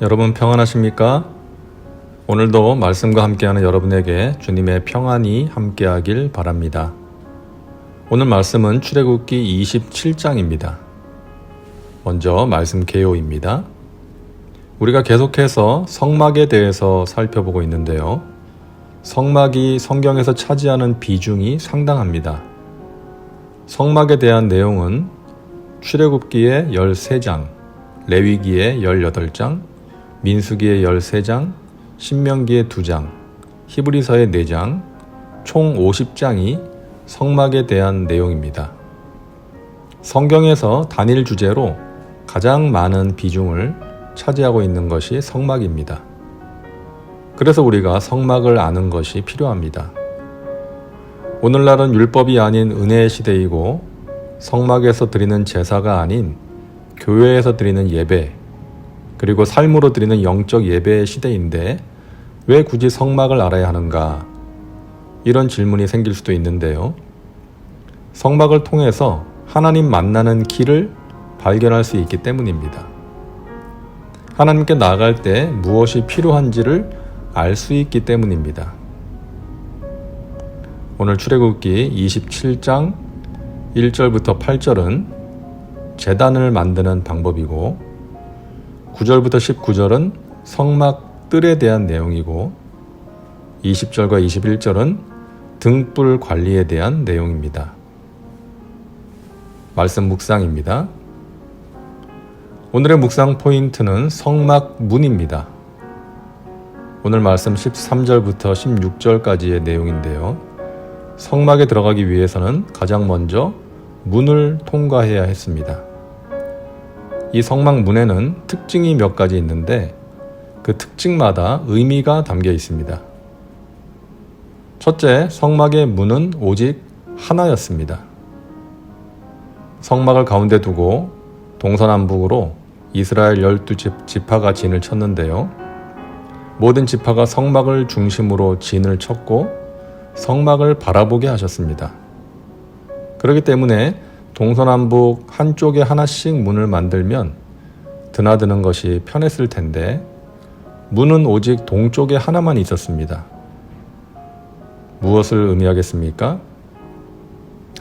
여러분 평안하십니까? 오늘도 말씀과 함께하는 여러분에게 주님의 평안이 함께하길 바랍니다. 오늘 말씀은 출애굽기 27장입니다. 먼저 말씀 개요입니다. 우리가 계속해서 성막에 대해서 살펴보고 있는데요. 성막이 성경에서 차지하는 비중이 상당합니다. 성막에 대한 내용은 출애굽기의 13장, 레위기의 18장, 민수기의 13장, 신명기의 2장, 히브리서의 4장, 총 50장이 성막에 대한 내용입니다. 성경에서 단일 주제로 가장 많은 비중을 차지하고 있는 것이 성막입니다. 그래서 우리가 성막을 아는 것이 필요합니다. 오늘날은 율법이 아닌 은혜의 시대이고 성막에서 드리는 제사가 아닌 교회에서 드리는 예배, 그리고 삶으로 드리는 영적 예배의 시대인데 왜 굳이 성막을 알아야 하는가? 이런 질문이 생길 수도 있는데요. 성막을 통해서 하나님 만나는 길을 발견할 수 있기 때문입니다. 하나님께 나아갈 때 무엇이 필요한지를 알 수 있기 때문입니다. 오늘 출애굽기 27장 1절부터 8절은 재단을 만드는 방법이고 9절부터 19절은 성막 뜰에 대한 내용이고 20절과 21절은 등불 관리에 대한 내용입니다. 말씀 묵상입니다. 오늘의 묵상 포인트는 성막 문입니다. 오늘 말씀 13절부터 16절까지의 내용인데요. 성막에 들어가기 위해서는 가장 먼저 문을 통과해야 했습니다. 이 성막 문에는 특징이 몇 가지 있는데 그 특징마다 의미가 담겨 있습니다. 첫째, 성막의 문은 오직 하나였습니다. 성막을 가운데 두고 동서남북으로 이스라엘 열두 지파가 진을 쳤는데요. 모든 지파가 성막을 중심으로 진을 쳤고 성막을 바라보게 하셨습니다. 그렇기 때문에 동서남북 한쪽에 하나씩 문을 만들면 드나드는 것이 편했을 텐데 문은 오직 동쪽에 하나만 있었습니다. 무엇을 의미하겠습니까?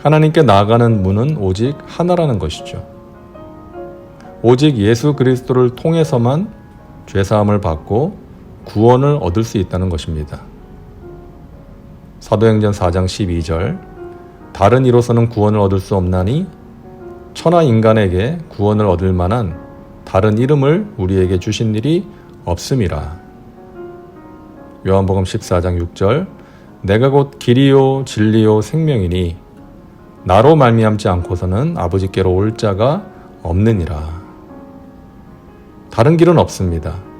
하나님께 나아가는 문은 오직 하나라는 것이죠. 오직 예수 그리스도를 통해서만 죄사함을 받고 구원을 얻을 수 있다는 것입니다. 사도행전 4장 12절 다른 이로서는 구원을 얻을 수 없나니 천하 인간에게 구원을 얻을 만한 다른 이름을 우리에게 주신 일이 없음이라. 요한복음 14장 6절 내가 곧 길이요 진리요 생명이니 나로 말미암지 않고서는 아버지께로 올 자가 없느니라. 다른 길은 없습니다.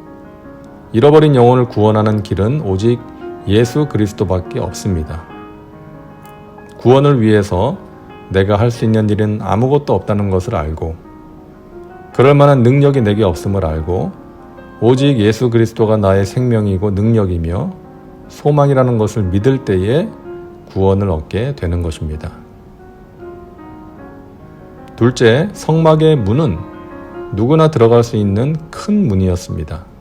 잃어버린 영혼을 구원하는 길은 오직 예수 그리스도밖에 없습니다. 구원을 위해서 내가 할 수 있는 일은 아무것도 없다는 것을 알고 그럴 만한 능력이 내게 없음을 알고 오직 예수 그리스도가 나의 생명이고 능력이며 소망이라는 것을 믿을 때에 구원을 얻게 되는 것입니다. 둘째, 성막의 문은 누구나 들어갈 수 있는 큰 문이었습니다.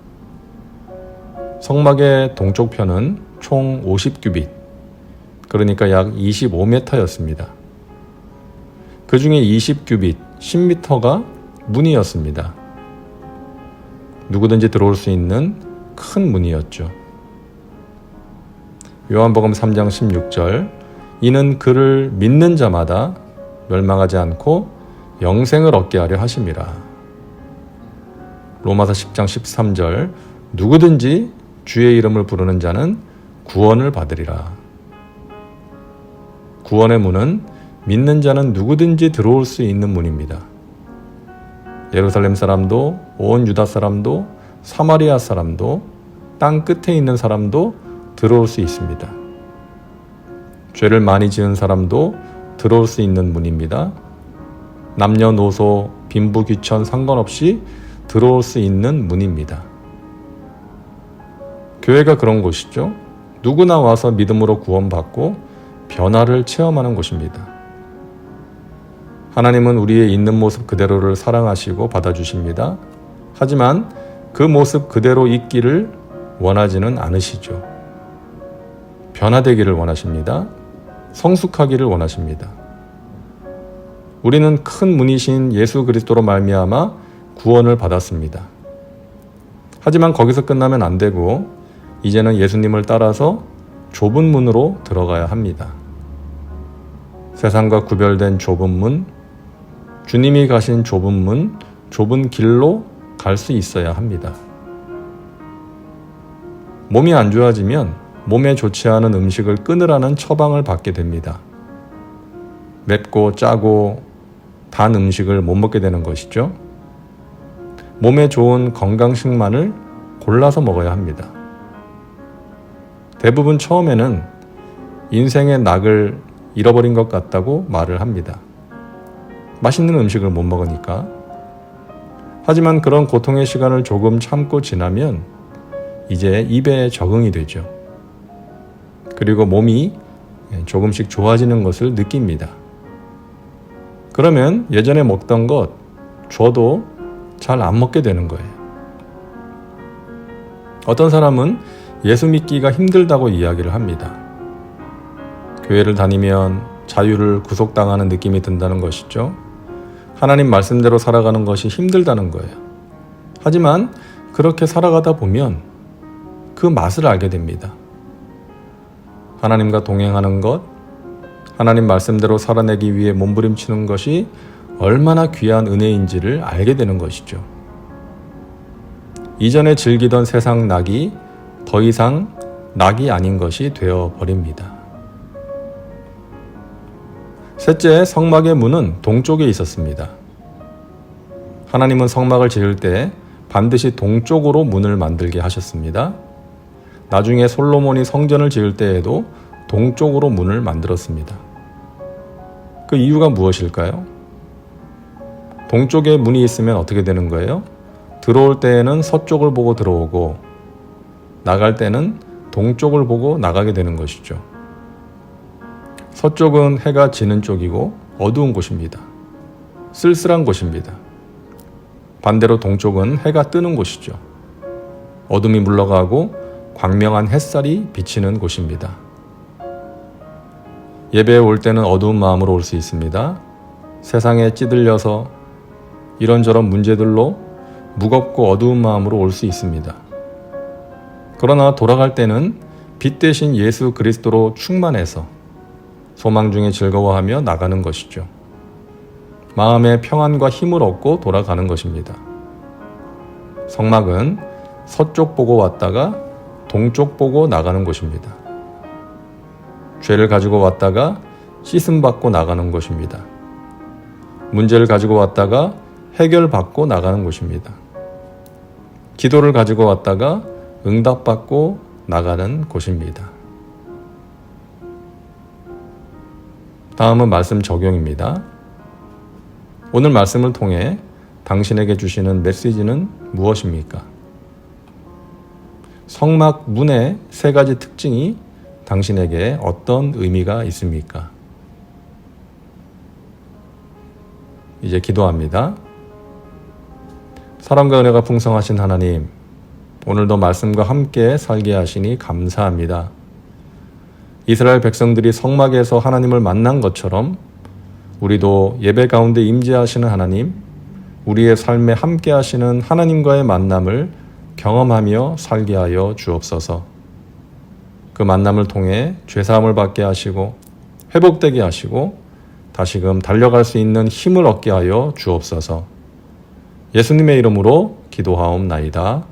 성막의 동쪽 편은 총 50규빗, 그러니까 약 25m였습니다. 그 중에 20규빗, 10m가 문이었습니다. 누구든지 들어올 수 있는 큰 문이었죠. 요한복음 3장 16절 이는 그를 믿는 자마다 멸망하지 않고 영생을 얻게 하려 하심이라. 로마서 10장 13절 누구든지 주의 이름을 부르는 자는 구원을 받으리라. 구원의 문은 믿는 자는 누구든지 들어올 수 있는 문입니다. 예루살렘 사람도 온 유다 사람도 사마리아 사람도 땅 끝에 있는 사람도 들어올 수 있습니다. 죄를 많이 지은 사람도 들어올 수 있는 문입니다. 남녀노소 빈부귀천 상관없이 들어올 수 있는 문입니다. 교회가 그런 곳이죠. 누구나 와서 믿음으로 구원받고 변화를 체험하는 곳입니다. 하나님은 우리의 있는 모습 그대로를 사랑하시고 받아주십니다. 하지만 그 모습 그대로 있기를 원하지는 않으시죠. 변화되기를 원하십니다. 성숙하기를 원하십니다. 우리는 큰 문이신 예수 그리스도로 말미암아 구원을 받았습니다. 하지만 거기서 끝나면 안 되고 이제는 예수님을 따라서 좁은 문으로 들어가야 합니다. 세상과 구별된 좁은 문, 주님이 가신 좁은 문, 좁은 길로 갈 수 있어야 합니다. 몸이 안 좋아지면 몸에 좋지 않은 음식을 끊으라는 처방을 받게 됩니다. 맵고 짜고 단 음식을 못 먹게 되는 것이죠. 몸에 좋은 건강식만을 골라서 먹어야 합니다. 대부분 처음에는 인생의 낙을 잃어버린 것 같다고 말을 합니다. 맛있는 음식을 못 먹으니까. 하지만 그런 고통의 시간을 조금 참고 지나면 이제 입에 적응이 되죠. 그리고 몸이 조금씩 좋아지는 것을 느낍니다. 그러면 예전에 먹던 것 줘도 잘 안 먹게 되는 거예요. 어떤 사람은 예수 믿기가 힘들다고 이야기를 합니다. 교회를 다니면 자유를 구속당하는 느낌이 든다는 것이죠. 하나님 말씀대로 살아가는 것이 힘들다는 거예요. 하지만 그렇게 살아가다 보면 그 맛을 알게 됩니다. 하나님과 동행하는 것, 하나님 말씀대로 살아내기 위해 몸부림치는 것이 얼마나 귀한 은혜인지를 알게 되는 것이죠. 이전에 즐기던 세상 낙이 더 이상 낙이 아닌 것이 되어 버립니다. 셋째, 성막의 문은 동쪽에 있었습니다. 하나님은 성막을 지을 때 반드시 동쪽으로 문을 만들게 하셨습니다. 나중에 솔로몬이 성전을 지을 때에도 동쪽으로 문을 만들었습니다. 그 이유가 무엇일까요? 동쪽에 문이 있으면 어떻게 되는 거예요? 들어올 때에는 서쪽을 보고 들어오고 나갈 때는 동쪽을 보고 나가게 되는 것이죠. 서쪽은 해가 지는 쪽이고 어두운 곳입니다. 쓸쓸한 곳입니다. 반대로 동쪽은 해가 뜨는 곳이죠. 어둠이 물러가고 광명한 햇살이 비치는 곳입니다. 예배에 올 때는 어두운 마음으로 올 수 있습니다. 세상에 찌들려서 이런저런 문제들로 무겁고 어두운 마음으로 올 수 있습니다. 그러나 돌아갈 때는 빛 대신 예수 그리스도로 충만해서 소망 중에 즐거워하며 나가는 것이죠. 마음의 평안과 힘을 얻고 돌아가는 것입니다. 성막은 서쪽 보고 왔다가 동쪽 보고 나가는 곳입니다. 죄를 가지고 왔다가 씻음 받고 나가는 곳입니다. 문제를 가지고 왔다가 해결받고 나가는 곳입니다. 기도를 가지고 왔다가 응답받고 나가는 곳입니다. 다음은 말씀 적용입니다. 오늘 말씀을 통해 당신에게 주시는 메시지는 무엇입니까? 성막 문의 세 가지 특징이 당신에게 어떤 의미가 있습니까? 이제 기도합니다. 사랑과 은혜가 풍성하신 하나님, 오늘도 말씀과 함께 살게 하시니 감사합니다. 이스라엘 백성들이 성막에서 하나님을 만난 것처럼 우리도 예배 가운데 임재하시는 하나님, 우리의 삶에 함께 하시는 하나님과의 만남을 경험하며 살게 하여 주옵소서. 그 만남을 통해 죄사함을 받게 하시고 회복되게 하시고 다시금 달려갈 수 있는 힘을 얻게 하여 주옵소서. 예수님의 이름으로 기도하옵나이다.